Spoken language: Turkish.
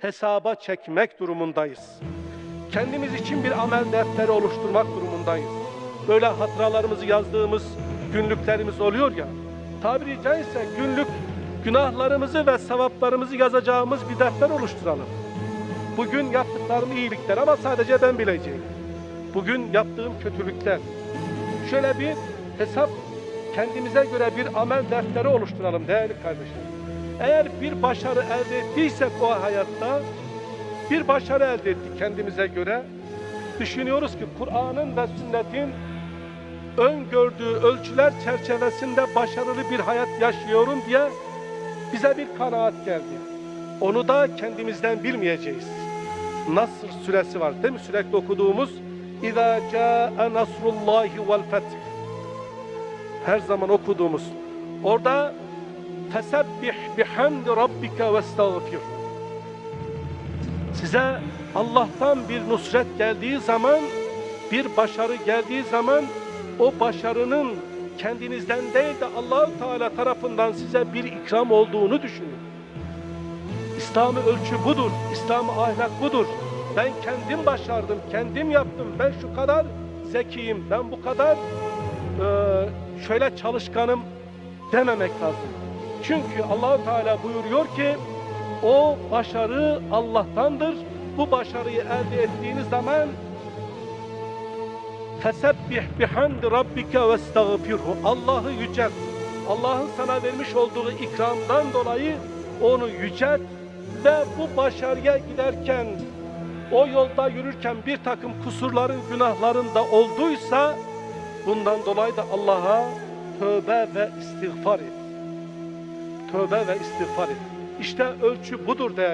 hesaba çekmek durumundayız. Kendimiz için bir amel defteri oluşturmak durumundayız. Böyle hatıralarımızı yazdığımız günlüklerimiz oluyor ya. Tabiri caizse günlük günahlarımızı ve sevaplarımızı yazacağımız bir defter oluşturalım. Bugün yaptıklarım iyilikler ama sadece ben bileceğim. Bugün yaptığım kötülükler. Şöyle bir hesap kendimize göre bir amel defteri oluşturalım değerli kardeşlerim. Eğer bir başarı elde ettiysek o hayatta bir başarı elde ettik kendimize göre. Düşünüyoruz ki Kur'an'ın ve sünnetin öngördüğü ölçüler çerçevesinde başarılı bir hayat yaşıyorum diye bize bir kanaat geldi. Onu da kendimizden bilmeyeceğiz. Nasr suresi var değil mi? Sürekli okuduğumuz İzâ câe nasrullâhi vel feth. Her zaman okuduğumuz. Orada fesebbih bihamdi rabbike vestağfir. Size Allah'tan bir nusret geldiği zaman, bir başarı geldiği zaman o başarının kendinizden değil de Allahu Teala tarafından size bir ikram olduğunu düşünün. İslam'ı ölçü budur. İslam'ı ahlak budur. Ben kendim başardım, kendim yaptım. Ben şu kadar zekiyim, ben bu kadar eee, şöyle çalışkanım dememek lazım. Çünkü Allahu Teala buyuruyor ki o başarı Allah'tandır. Bu başarıyı elde ettiğiniz zaman Fesebbih bihamdi rabbike ve estağfirhu. Allah'ı yücelt. Allah'ın sana vermiş olduğu ikramdan dolayı onu yücelt ve bu başarıya giderken o yolda yürürken bir takım kusurların, günahların da olduysa bundan dolayı da Allah'a tövbe ve istiğfar et. Tövbe ve istiğfar et. İşte ölçü budur değerli.